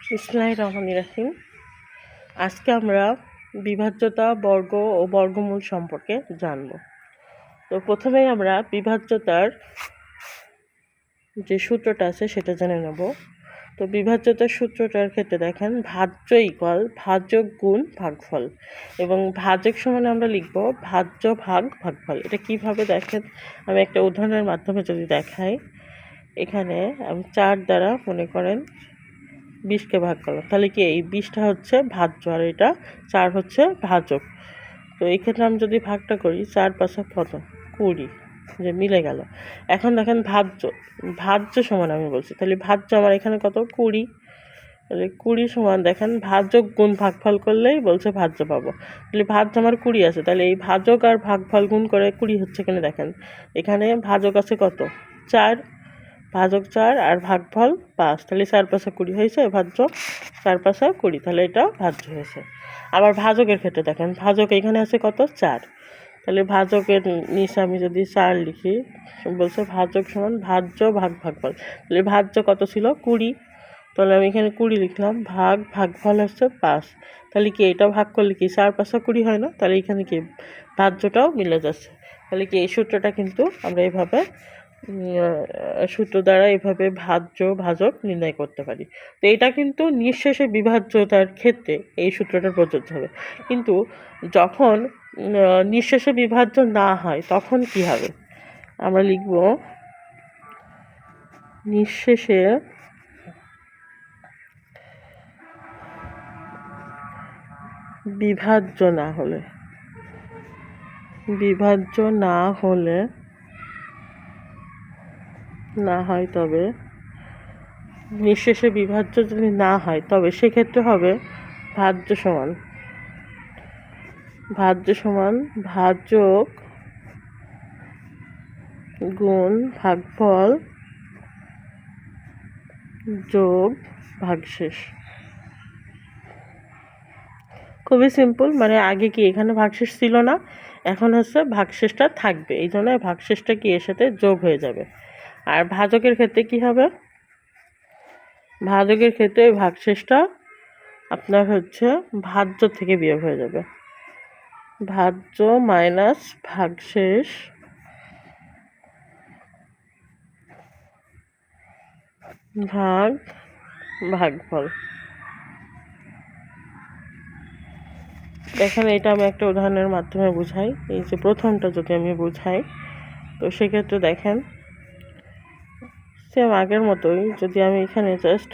ইসলাই রহমান রাহিম আজকে আমরা বিভাজ্যতা বর্গ ও বর্গমূল সম্পর্কে জানব। তো প্রথমেই আমরা বিভাজ্যতার যে সূত্রটা আছে সেটা জেনে নেব। তো বিভাজ্যতার সূত্রটার ক্ষেত্রে দেখেন, ভাজ্য ইকুয়াল ভাজক গুণ ভাগফল এবং ভাজক সমানে আমরা লিখব ভাজ্য ভাগ ভাগফল। এটা কীভাবে দেখেন? আমি একটা উদাহরণের মাধ্যমে যদি দেখাই। এখানে আমি চার দ্বারা মনে করেন বিশকে ভাগ করলাম। তাহলে কি এই বিশটা হচ্ছে ভাজ্য আর এটা চার হচ্ছে ভাজক। তো এই ক্ষেত্রে আমি যদি ভাগটা করি, চার পাঁচা কত? কুড়ি। যে মিলে গেল। এখন দেখেন ভাজ্য ভাজ্য সমান আমি বলছি। তাহলে ভাজ্য আমার এখানে কত? কুড়ি। তাহলে কুড়ি সমান দেখেন ভাজক গুণ ভাগফল করলেই বলছে ভাজ্য পাবো। তাহলে ভাজ্য আমার কুড়ি আছে। তাহলে এই ভাজক আর ভাগফল গুণ করে কুড়ি হচ্ছে এখানে দেখেন। এখানে ভাজক আছে কত? চার ভাজক চার আর ভাগফল পাঁচ। তাহলে চার পাঁচা কুড়ি হয়েছে, ভাজ্য চার পাঁচা কুড়ি। তাহলে এটা ভাজ্য হয়েছে। আবার ভাজকের ক্ষেত্রে দেখেন, ভাজক এখানে আছে কত? চার। তাহলে ভাজকের নিচে আমি যদি চার লিখি, বলছে ভাজক সমান ভাজ্য ভাগ ভাগ ভাগফল। তাহলে ভাজ্য কত ছিল? কুড়ি। তাহলে আমি এখানে কুড়ি লিখলাম, ভাগ ভাগফল হচ্ছে পাঁচ। তাহলে কি এটা ভাগ করলে কি চার পাঁচা কুড়ি হয় না? তাহলে এখানে কি ভাজ্যটাও মিলে যাচ্ছে। তাহলে কি এই সূত্রটা কিন্তু আমরা এইভাবে সূত্র দ্বারা এভাবে ভাজ্য, ভাজক নির্ণয় করতে পারি। তো এটা কিন্তু নিঃশেষে বিভাজ্যতার ক্ষেত্রে এই সূত্রটা প্রযোজ্য হবে। কিন্তু যখন নিঃশেষে বিভাজ্য না হয়, তখন কি হবে? আমরা লিখব, নিঃশেষে বিভাজ্য না হলে, বিভাজ্য না হলে না হয় তবে, নিঃশেষে বিভাজ্য যদি না হয়, তবে সেক্ষেত্রে হবে ভাজ্য সমান। ভাজ্য সমান ভাজক গুণ ভাগফল যোগ ভাগশেষ। খুবই সিম্পল মানে আগে কি এখানে ভাগশেষ ছিল না? এখন হচ্ছে ভাগশেষটা থাকবে। এই জন্য ভাগশেষটা কি এর সাথে যোগ হয়ে যাবে। আর ভাজকের ক্ষেত্রে কি হবে? ভাজকের ক্ষেত্রে ওই ভাগশেষটা আপনার হচ্ছে ভাজ্য থেকে বিয়োগ হয়ে যাবে। ভাজ্য মাইনাস ভাগশেষ ভাগ ভাগফল। দেখেন, এটা আমি একটা উদাহরণের মাধ্যমে বুঝাই। এই যে প্রথমটা যদি আমি বুঝাই, তো সেক্ষেত্রে দেখেন সেম আগের মতোই যদি আমি এখানে জাস্ট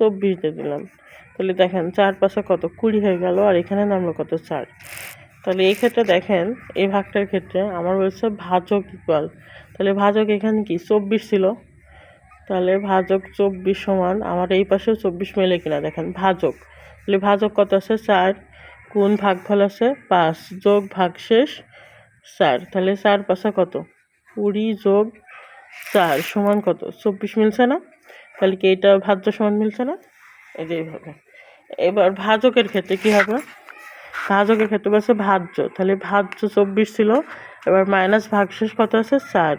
চব্বিশ দিয়ে দিলাম, তাহলে দেখেন চার পাশে কত কুড়ি হয়ে গেল আর এখানে নামলো কত চার। তাহলে এই ক্ষেত্রে দেখেন, এই ভাগটার ক্ষেত্রে আমার বলছে ভাজক ইকুয়াল তাহলে ভাজক এখানে কি? চব্বিশ ছিল। তাহলে ভাজক চব্বিশ সমান আমার এই পাশেও চব্বিশ মেলে কিনা দেখেন, ভাজক। তাহলে ভাজক কত আছে? চার। কোন ভাগফল আছে পাঁচ। যোগ ভাগশেষ চার। তাহলে চার পাশা কত? কুড়ি যোগ চার সমান কত? চব্বিশ মিলছে না? তাহলে কি এটা ভাজ্য সমান মিলছে না? এই যে এইভাবে। এবার ভাজকের ক্ষেত্রে কি হবে? ভাজকের ক্ষেত্রে বলছে ভাজ্য। তাহলে ভাজ্য চব্বিশ ছিল, এবার মাইনাস ভাগশেষ কত আছে? চার।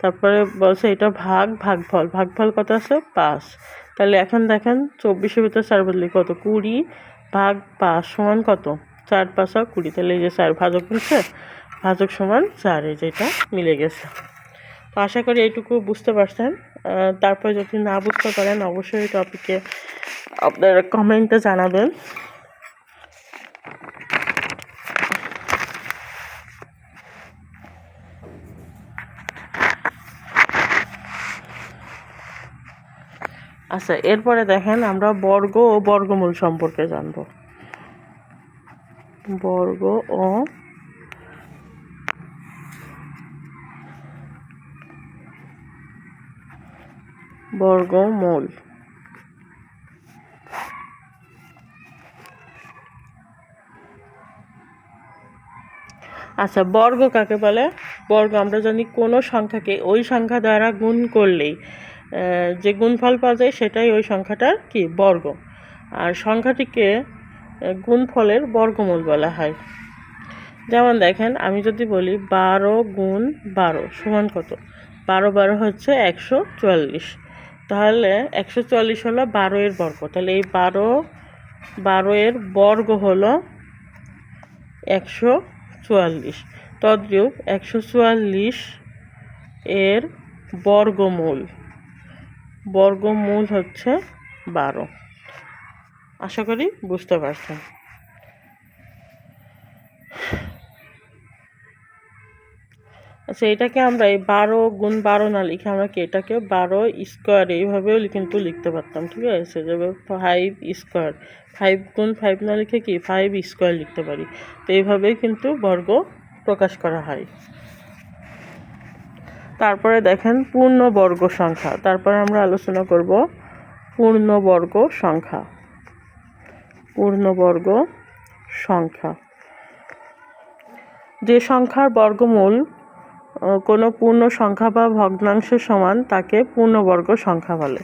তারপরে বলছে এটা ভাগ, ভাগফল। ভাগফল কত আছে? পাঁচ। তাহলে এখন দেখেন চব্বিশের ভিতরে চার বদলি কত? কুড়ি ভাগ পাঁচ সমান কত? চার পাঁচ কুড়ি। তাহলে এই যে চার ভাজক মিলছে, ভাজক সমান চার, এই যেটা মিলে গেছে। তো আশা করি এইটুকু বুঝতে পারছেন। তারপর যদি না বুঝতে পারেন, অবশ্যই টপিকে আপনারা কমেন্টে জানাবেন। আচ্ছা এরপরে দেখেন, আমরা বর্গ ও বর্গমূল সম্পর্কে জানব। বর্গ ও বর্গমূল। আচ্ছা বর্গ কাকে বলে? বর্গ আমরা জানি কোনো সংখ্যাকে ওই সংখ্যা দ্বারা গুণ করলেই যে গুণফল পাওয়া যায় সেটাই ওই সংখ্যাটার কি? বর্গ। আর সংখ্যাটিকে গুণফলের বর্গমূল বলা হয়। যেমন দেখেন, আমি যদি বলি বারো গুণ বারো, সমান কত? বারো বারো হচ্ছে একশো চুয়াল্লিশ। তাহলে একশো চুয়াল্লিশ হলো বারো এর বর্গ। তাহলে এই বারো বারো এর বর্গ হলো একশো চুয়াল্লিশ। তদ্রূপ একশো চুয়াল্লিশ এর বর্গমূল। বর্গমূল হচ্ছে বারো। আশা করি বুঝতে পারছেন। আচ্ছা এটাকে আমরা এই বারো গুণ বারো না লিখে আমরা কি এটাকে বারো স্কোয়ার এইভাবেও কিন্তু লিখতে পারতাম, ঠিক আছে? যেভাবে ফাইভ স্কোয়ার ফাইভ গুণ ফাইভ না লিখে কি? ফাইভ স্কোয়ার লিখতে পারি। তো এইভাবেই কিন্তু বর্গ প্রকাশ করা হয়। তারপরে দেখেন পূর্ণবর্গ সংখ্যা। তারপরে আমরা আলোচনা করব পূর্ণবর্গ সংখ্যা। পূর্ণবর্গ সংখ্যা। যে সংখ্যার বর্গমূল কোনো পূর্ণ সংখ্যা বা ভগ্নাংশ সমান তাকে পূর্ণবর্গ সংখ্যা বলে।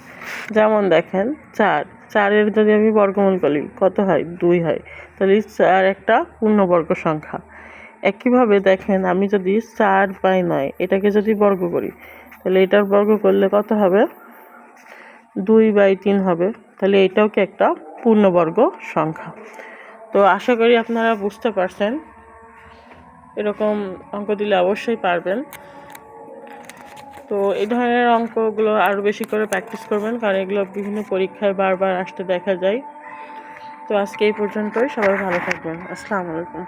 যেমন দেখেন, চার। চারের যদি আমি বর্গমূল করি, কত হয়? দুই হয়। তাহলে চার একটা পূর্ণবর্গ সংখ্যা। একইভাবে দেখেন, আমি যদি চার বাই নয়, এটাকে যদি বর্গ করি, তাহলে এটার বর্গ করলে কত হবে? দুই বাই তিন হবে। তাহলে এটাও কি একটা পূর্ণবর্গ সংখ্যা। তো আশা করি আপনারা বুঝতে পারছেন এরকম অঙ্ক দিলে অবশ্যই পারবেন। তো এই ধরনের অঙ্কগুলো আরও বেশি করে প্র্যাকটিস করবেন, কারণ এগুলো বিভিন্ন পরীক্ষায় বারবার আসতে দেখা যায়। তো আজকে এই পর্যন্তই, সবাই ভালো থাকবেন। আসসালামু আলাইকুম।